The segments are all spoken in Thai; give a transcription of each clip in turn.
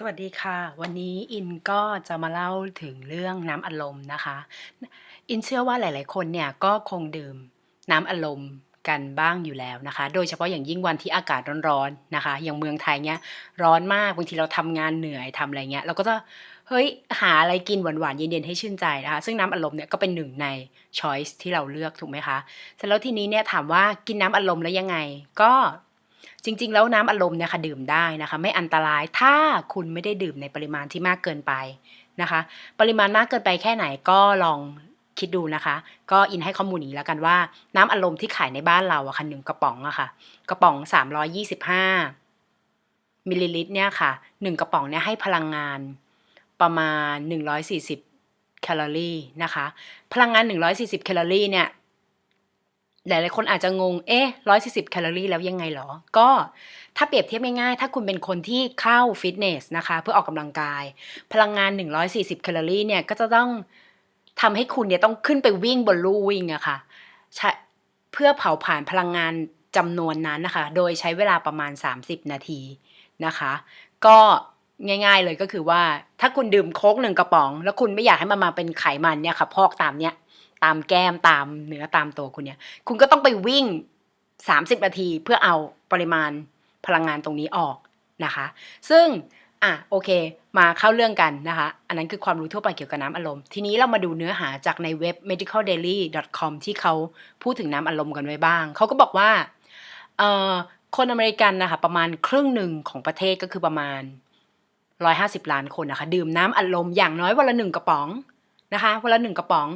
สวัสดีค่ะ วันนี้อินก็จะมาเล่าถึงเรื่องน้ำอัดลมนะคะ อินเชื่อว่าหลาย ๆ คนเนี่ยก็คงดื่มน้ำอัดลมกันบ้างอยู่แล้วนะคะ โดยเฉพาะอย่างยิ่งวันที่อากาศร้อนๆนะคะ อย่างเมืองไทยเนี่ยร้อนมากบางทีเราทำงานเหนื่อยทำอะไรเงี้ยเราก็จะเฮ้ยหาอะไรกินหวานๆเย็นๆให้ชื่นใจนะคะซึ่งน้ำอัดลมเนี่ยก็เป็นหนึ่งในชอยซ์ที่เราเลือกถูกไหมคะเสร็จแล้วทีนี้เนี่ยถามว่ากินน้ำอัดลมแล้วยังไง ก็ จริง ๆ แล้วน้ำอัดลมเนี่ยค่ะดื่มได้นะคะ ไม่อันตรายถ้าคุณไม่ได้ดื่มในปริมาณที่มากเกินไปนะคะ ปริมาณมากเกินไปแค่ไหนก็ลองคิดดูนะคะ ก็อินให้ข้อมูลนี้แล้วกันว่า น้ำอัดลมที่ขายในบ้านเราอะค่ะ1กระป๋องอะค่ะ กระป๋อง 325มิลลิลิตรเนี่ยค่ะ1กระป๋องเนี่ยให้พลังงานประมาณ 140 แคลอรี่นะคะ พลังงาน 140 แคลอรี่เนี่ย หลายๆคนอาจจะงง เอ๊ะ140แคลอรี่แล้วยังไงเหรอ ก็ถ้าเปรียบเทียบง่ายๆ ถ้าคุณเป็นคนที่เข้าฟิตเนสนะคะ เพื่อออกกำลังกาย พลังงาน 140 แคลอรี่เนี่ย ก็จะต้องทำให้คุณเนี่ยต้องขึ้นไปวิ่งบนลู่วิ่งอะค่ะเพื่อเผาผลาญพลังงานจำนวนนั้นนะคะ โดยใช้เวลาประมาณ 30 นาทีนะคะ ก็ง่าย ๆ เลยก็คือว่า ถ้าคุณดื่มโค้ก1กระป๋อง แล้วคุณไม่อยากให้มันมาเป็นไขมันเนี่ยค่ะ พอกตามเนี้ย ตามแก้มตามเนื้อตามตัวคุณเนี่ย คุณก็ต้องไปวิ่ง 30 นาทีเพื่อเอาปริมาณพลังงานตรงนี้ออกนะคะ ซึ่งอะโอเค มาเข้าเรื่องกันนะคะ อันนั้นคือความรู้ทั่วไปเกี่ยวกับน้ำอัดลมทีนี้เรามาดูเนื้อหาจากในเว็บ medicaldaily.com ที่เขาพูดถึงน้ำอัดลมกันไว้บ้าง เขาก็บอกว่าเอ่อคนอเมริกันนะคะประมาณครึ่งหนึ่งของประเทศก็คือประมาณ 150 ล้านคนนะคะ ดื่มน้ำอัดลมอย่างน้อยวันละ1กระป๋อง นะคะวันละ1กระป๋อง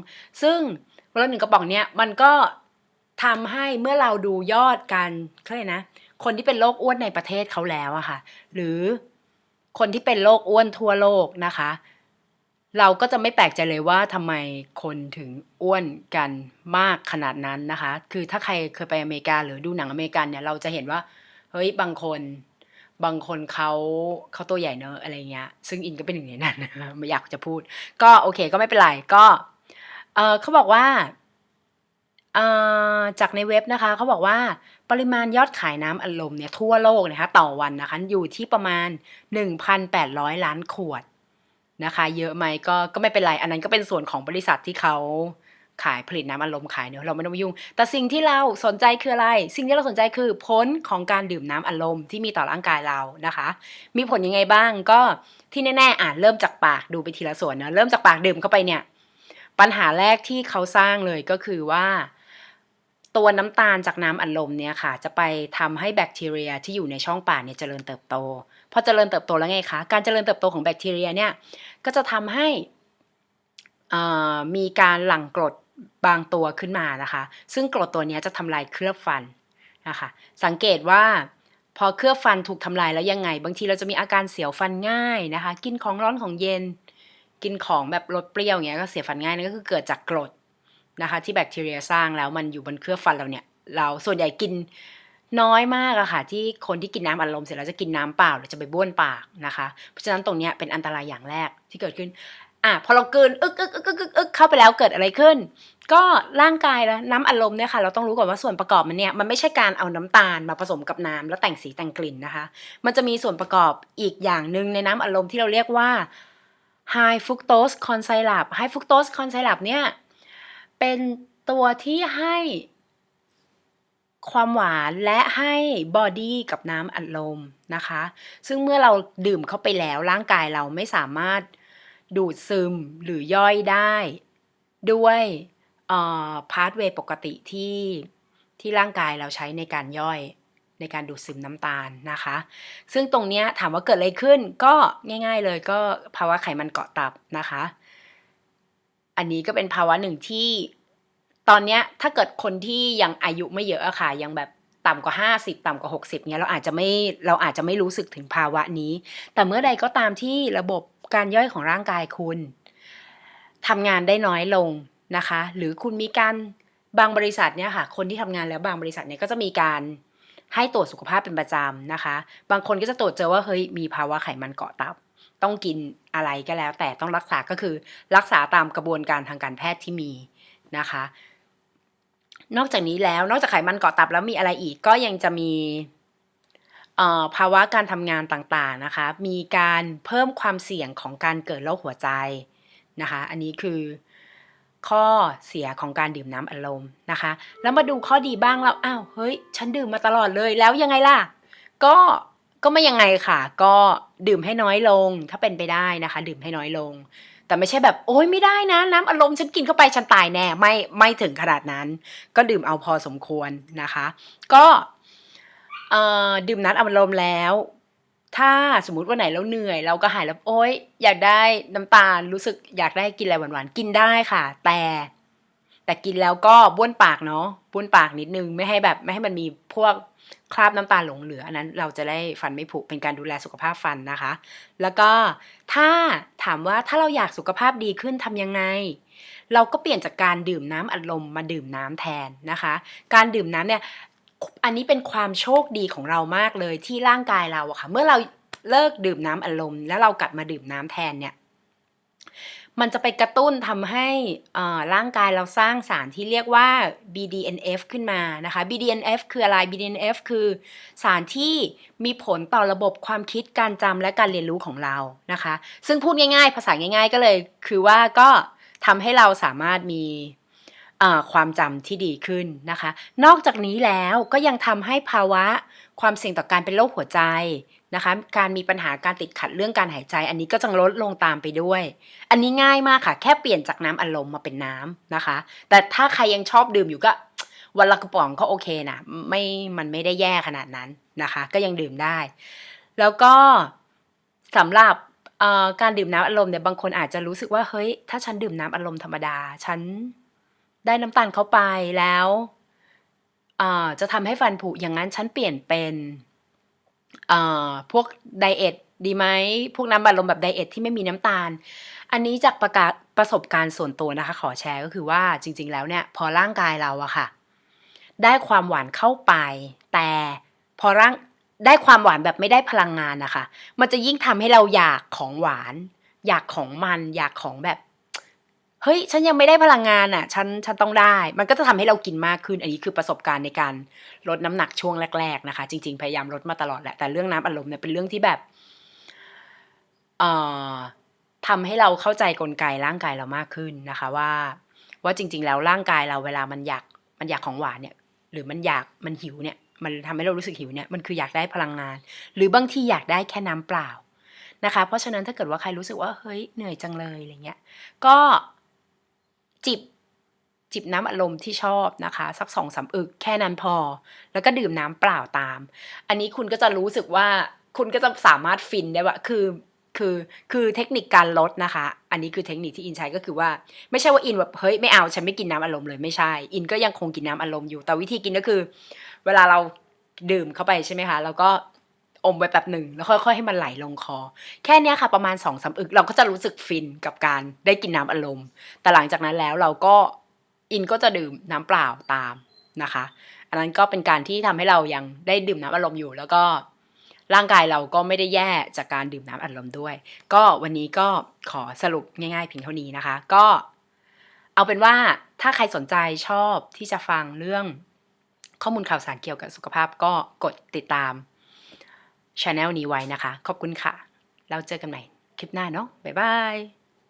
ซึ่งวันละ1กระป๋องเนี่ยมันก็ทำให้เมื่อเราดูยอดการเขาเรียกนะ คนที่เป็นโรคอ้วนในประเทศเขาแล้วอะค่ะ หรือคนที่เป็นโรคอ้วนทั่วโลกนะคะ เราก็จะไม่แปลกใจเลยว่าทำไมคนถึงอ้วนกันมากขนาดนั้นนะคะ คือถ้าใครเคยไปอเมริกาหรือดูหนังอเมริกันเนี่ยเราจะเห็นว่าเฮ้ยบางคน บางคนเขาเขาตัวใหญ่เนาะอะไรเงี้ย ซึ่งอินก็เป็นหนึ่งในนั้นนะไม่อยากจะพูด ก็โอเคก็ไม่เป็นไรก็เออเขาบอกว่าเออจากในเว็บนะคะเขาบอกว่าปริมาณยอดขายน้ำอัดลมเนี่ยทั่วโลกนะคะต่อวันนะคะอยู่ที่ประมาณ 1,800 ล้านขวดนะคะ เยอะไหมก็ก็ไม่เป็นไร อันนั้นก็เป็นส่วนของบริษัทที่เขา ขายผลิตน้ำอัดลมขายเนาะเราไม่ต้องไปยุ่ง แต่สิ่งที่เราสนใจคืออะไร สิ่งที่เราสนใจคือผลของการดื่มน้ำอัดลมที่มีต่อร่างกายเรานะคะ มีผลยังไงบ้างก็ที่แน่ๆอะเริ่มจากปากดูไปทีละส่วนเนาะเริ่มจากปากดื่มเข้าไปเนี่ย ปัญหาแรกที่เขาสร้างเลยก็คือว่า ตัวน้ำตาลจากน้ำอัดลมเนี่ยค่ะ จะไปทำให้แบคทีเรียที่อยู่ในช่องปากเนี่ยเจริญเติบโตพอเจริญเติบโตแล้วไงคะการเจริญเติบโตของแบคทีเรียเนี่ยก็จะทำให้มีการหลั่งกรด บางตัวขึ้นมานะคะ ซึ่งกรดตัวนี้จะทำลายเคลือบฟันนะคะ สังเกตว่าพอเคลือบฟันถูกทำลายแล้วยังไง บางทีเราจะมีอาการเสียวฟันง่ายนะคะ กินของร้อนของเย็น กินของแบบรสเปรี้ยวอย่างเงี้ยก็เสียฟันง่ายนั่นก็คือเกิดจากกรดนะคะ ที่แบคทีเรียสร้างแล้วมันอยู่บนเคลือบฟันเราเนี่ยเราส่วนใหญ่กินน้อยมากอะค่ะ ที่คนที่กินน้ำอัดลมเสร็จแล้วจะกินน้ำเปล่าหรือจะไปบ้วนปากนะคะ เพราะฉะนั้นตรงเนี้ยเป็นอันตรายอย่างแรกที่เกิดขึ้น อะพอเรากลืนอึ๊กๆๆๆๆเข้าไปแล้วเกิดอะไรขึ้น ก็ร่างกายนะน้ำอัดลมเนี่ยค่ะ เราต้องรู้ก่อนว่าส่วนประกอบมันเนี่ยมันไม่ใช่การเอาน้ำตาลมาผสมกับน้ำแล้วแต่งสีแต่งกลิ่นนะคะ มันจะมีส่วนประกอบอีกอย่างหนึ่งในน้ำอัดลมที่เราเรียกว่า High fructose corn syrup High fructose corn syrup เนี่ยเป็นตัวที่ให้ความหวานและให้บอดี้กับน้ำอัดลมนะคะ ซึ่งเมื่อเราดื่มเข้าไปแล้วร่างกายเราไม่สามารถ ดูดซึมหรือย่อยได้ ด้วยเอ่อ pathway ปกติที่ที่ร่างกายเราใช้ในการย่อยในการดูดซึมน้ำตาลนะคะ ซึ่งตรงเนี้ยถามว่าเกิดอะไรขึ้นก็ง่าย ๆเลยก็ภาวะไขมันเกาะตับนะคะ อันนี้ก็เป็นภาวะหนึ่งที่ตอนเนี้ยถ้าเกิดคนที่ยังอายุไม่เยอะอะค่ะยังแบบต่ำกว่า 50 ต่ำกว่า 60เงี้ยเราอาจจะไม่เราอาจจะไม่รู้สึกถึงภาวะนี้ แต่เมื่อใดก็ตามที่ระบบ การย่อยของร่างกายคุณทำงานได้น้อยลงนะคะ หรือคุณมีการบางบริษัทเนี่ยค่ะ คนที่ทำงานแล้วบางบริษัทเนี่ยก็จะมีการให้ตรวจสุขภาพเป็นประจำนะคะ บางคนก็จะตรวจเจอว่าเฮ้ยมีภาวะไขมันเกาะตับ ต้องกินอะไรก็แล้ว แต่ต้องรักษาก็คือรักษาตามกระบวนการทางการแพทย์ที่มีนะคะ นอกจากนี้แล้วนอกจากไขมันเกาะตับแล้วมีอะไรอีกก็ยังจะมี ภาวะการทำงานต่างๆนะคะ มีการเพิ่มความเสี่ยงของการเกิดโรคหัวใจนะคะ อันนี้คือข้อเสียของการดื่มน้ำอัดลมนะคะ แล้วมาดูข้อดีบ้างแล้วอ้าวเฮ้ย ฉันดื่มมาตลอดเลยแล้วยังไงล่ะ ก็ก็ไม่ยังไงค่ะ ก็ดื่มให้น้อยลงถ้าเป็นไปได้นะคะ ดื่มให้น้อยลง แต่ไม่ใช่แบบโอ๊ยไม่ได้นะ น้ำอารมณ์ฉันกินเข้าไปฉันตายแน่ไม่ไม่ถึงขนาดนั้น ก็ดื่มเอาพอสมควรนะคะ ก็ เอ่อดื่มน้ำอารมณ์แล้ว ถ้าสมมติวันไหนเราเหนื่อย เราก็หายแล้วโอ๊ยอยากได้น้ำตาลรู้สึกอยากได้กินอะไรหวานๆกินได้ค่ะ แต่ แต่กินแล้วก็บ้วนปากเนาะบ้วนปากนิดนึงไม่ให้แบบไม่ให้มันมีพวกคราบน้ำตาลหลงเหลืออันนั้นเราจะได้ฟันไม่ผุเป็นการดูแลสุขภาพฟันนะคะ แล้วก็ถ้าถามว่าถ้าเราอยากสุขภาพดีขึ้นทำยังไง เราก็เปลี่ยนจากการดื่มน้ำอัดลมมาดื่มน้ำแทนนะคะ การดื่มน้ำเนี่ย อันนี้เป็นความโชคดีของเรามากเลยที่ร่างกายเราอะค่ะ เมื่อเราเลิกดื่มน้ำอัดลมแล้วเรากลับมาดื่มน้ำแทนเนี่ย มันจะไปกระตุ้นทำให้ร่างกายเราสร้างสารที่เรียกว่า BDNF ขึ้นมานะคะ BDNF คืออะไร BDNF คือสารที่มีผลต่อระบบความคิดการจำและการเรียนรู้ของเรานะคะ ซึ่งพูดง่ายๆ ภาษาง่าย ๆ ก็เลย คือว่าก็ทำให้เราสามารถมี ความจำที่ดีขึ้นนะคะ นอกจากนี้แล้วก็ยังทำให้ภาวะความเสี่ยงต่อการเป็นโรคหัวใจนะคะ การมีปัญหาการติดขัดเรื่องการหายใจ อันนี้ก็จะลดลงตามไปด้วย อันนี้ง่ายมากค่ะ แค่เปลี่ยนจากน้ำอัดลมมาเป็นน้ำนะคะ แต่ถ้าใครยังชอบดื่มอยู่ก็วันละกระป๋องก็โอเคนะไม่มันไม่ได้แย่ขนาดนั้นนะคะ ก็ยังดื่มได้ แล้วก็สำหรับการดื่มน้ำอัดลมเนี่ยบางคนอาจจะรู้สึกว่าเฮ้ยถ้าฉันดื่มน้ำอัดลมธรรมดา ฉัน ได้น้ำตาลเข้าไปแล้วจะทำให้ฟันผุอย่างนั้นฉันเปลี่ยนเป็นพวกไดเอทดีไหมพวกน้ำอัดลมแบบไดเอทที่ไม่มีน้ำตาล อันนี้จากประกาศประสบการณ์ส่วนตัวนะคะ ขอแชร์ก็คือว่าจริง ๆ แล้วเนี่ย พอร่างกายเราอะค่ะ ได้ความหวานเข้าไป แต่พอร่างได้ความหวานแบบไม่ได้พลังงานนะคะ มันจะยิ่งทำให้เราอยากของหวาน อยากของมัน อยากของแบบ เฮ้ย ฉันยังไม่ได้พลังงานอะฉัน ฉันต้องได้ มันก็จะทำให้เรากินมากขึ้น อันนี้คือประสบการณ์ในการลดน้ำหนักช่วงแรก ๆ นะคะ จริง ๆ พยายามลดมาตลอดแหละ แต่เรื่องน้ำอัดลมเนี่ยเป็นเรื่องที่แบบ เอ่อทำให้เราเข้าใจกลไกร่างกายเรามากขึ้นนะคะ ว่า ว่าจริง ๆ แล้วร่างกายเราเวลามันอยาก มันอยากของหวานเนี่ย หรือมันอยาก มันหิวเนี่ย มันทำให้เรารู้สึกหิวเนี่ย มันคืออยากได้พลังงาน หรือบางทีอยากได้แค่น้ำเปล่านะคะ เพราะฉะนั้นถ้าเกิดว่าใครรู้สึกว่า เฮ้ย เหนื่อยจังเลย อะไรเงี้ย ก็ จิบจิบน้ำอัดลมที่ชอบนะคะ สัก2-3อึกแค่นั้นพอ แล้วก็ดื่มน้ำเปล่าตาม อันนี้คุณก็จะรู้สึกว่าคุณก็จะสามารถฟินได้ว่าคือคือคือเทคนิคการลดนะคะ อันนี้คือเทคนิคที่อินใช้ก็คือว่า ไม่ใช่ว่าอินแบบเฮ้ยไม่เอาฉันไม่กินน้ำอัดลมเลยไม่ใช่ อินก็ยังคงกินน้ำอัดลมอยู่ แต่วิธีกินก็คือ เวลาเราดื่มเข้าไปใช่ไหมคะ แล้วก็ อมไว้แป๊บหนึ่งแล้วค่อยๆให้มันไหลลงคอ แค่นี้ค่ะประมาณ2-3อึกเราก็จะรู้สึกฟินกับการได้กินน้ำอัดลมแต่หลังจากนั้นแล้วเราก็อินก็จะดื่มน้ำเปล่าตามนะคะ อันนั้นก็เป็นการที่ทำให้เรายังได้ดื่มน้ำอัดลมอยู่ แล้วก็ร่างกายเราก็ไม่ได้แย่จากการดื่มน้ำอัดลมด้วย ก็วันนี้ก็ขอสรุปง่ายๆเพียงเท่านี้นะคะ ก็เอาเป็นว่าถ้าใครสนใจชอบที่จะฟังเรื่องข้อมูลข่าวสารเกี่ยวกับสุขภาพก็กดติดตาม ช anel นี้ไว้นะคะ ขอบคุณค่ะ แล้วเจอกันใหม่คลิปหน้าเนาะบ๊ายบาย